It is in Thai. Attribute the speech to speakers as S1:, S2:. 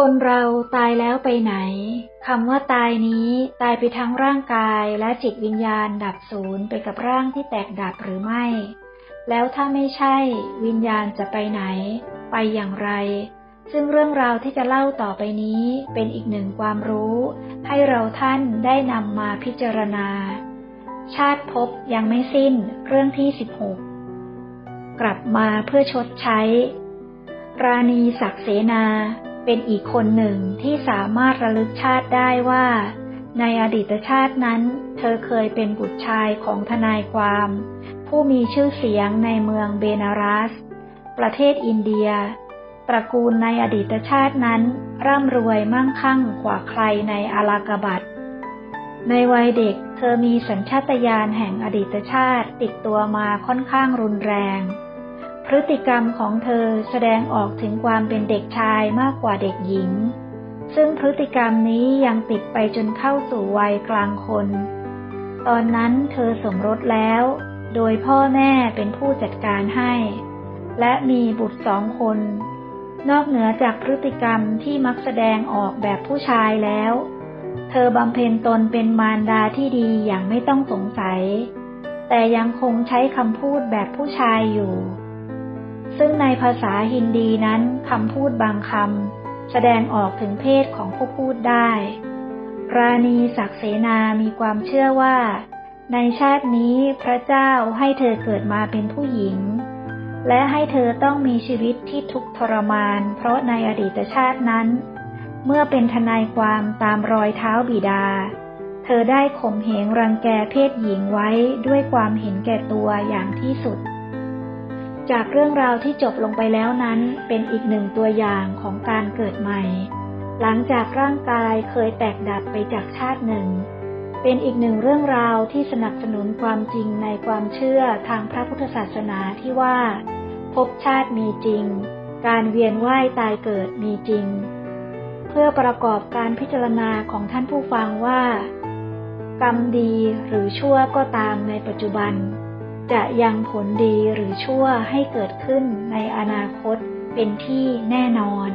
S1: คนเราตายแล้วไปไหน คำว่าตายนี้ตายไปทั้งร่างกายและจิตวิญญาณดับศูนย์ไปกับร่างที่แตกดับหรือไม่ แล้วถ้าไม่ใช่ วิญญาณจะไปไหน ไปอย่างไร ซึ่งเรื่องราวที่จะเล่าต่อไปนี้เป็นอีกหนึ่งความรู้ ให้เราท่านได้นำมาพิจารณา ชาติภพยังไม่สิ้นเรื่องที่ 16 กลับมาเพื่อชดใช้ ราณีศักเสนา เป็นอีกคนหนึ่งที่สามารถระลึกชาติได้ว่า ในอดีตชาตินั้น เธอเคยเป็นบุตรชายของทนายความ ผู้มีชื่อเสียงในเมืองเบนารัส ประเทศอินเดีย ตระกูลในอดีตชาตินั้น ร่ำรวยมั่งคั่งกว่าใครในอลากบัตในวัยเด็กเธอมีสัญชาตญาณแห่งอดีตชาติติดตัวมาค่อนข้างรุนแรง พฤติกรรมของเธอแสดงออกถึงความเป็นเด็กชายมากกว่าเด็กหญิง ซึ่งพฤติกรรมนี้ยังติดไปจนเข้าสู่วัยกลางคน ตอนนั้นเธอสมรสแล้ว โดยพ่อแม่เป็นผู้จัดการให้ และมีบุตรสองคน นอกเหนือจากพฤติกรรมที่มักแสดงออกแบบผู้ชายแล้ว เธอบำเพ็ญตนเป็นมารดาที่ดีอย่างไม่ต้องสงสัย แต่ยังคงใช้คำพูดแบบผู้ชายอยู่ ซึ่งในภาษาฮินดีนั้นคำพูดบางคำแสดงออกถึงเพศของผู้พูดได้ ราณีศักเสนามีความเชื่อว่า ในชาตินี้พระเจ้าให้เธอเกิดมาเป็นผู้หญิง และให้เธอต้องมีชีวิตที่ทุกข์ทรมาน เพราะในอดีตชาตินั้น เมื่อเป็นทนายความตามรอยเท้าบิดา เธอได้ข่มเหงรังแกเพศหญิงไว้ด้วยความเห็นแก่ตัวอย่างที่สุด จากเรื่องราวที่จบลงไปแล้วนั้นเป็นอีกหนึ่งตัวอย่างของการเกิดใหม่ หลังจากร่างกายเคยแตกดับไปจากชาติหนึ่ง เป็นอีกหนึ่งเรื่องราวที่สนับสนุนความจริงในความเชื่อทางพระพุทธศาสนาที่ว่าภพชาติมีจริง การเวียนว่ายตายเกิดมีจริง เพื่อประกอบการพิจารณาของท่านผู้ฟังว่า กรรมดีหรือชั่วก็ตามในปัจจุบัน จะยังผลดีหรือชั่วให้เกิดขึ้นในอนาคตเป็นที่แน่นอน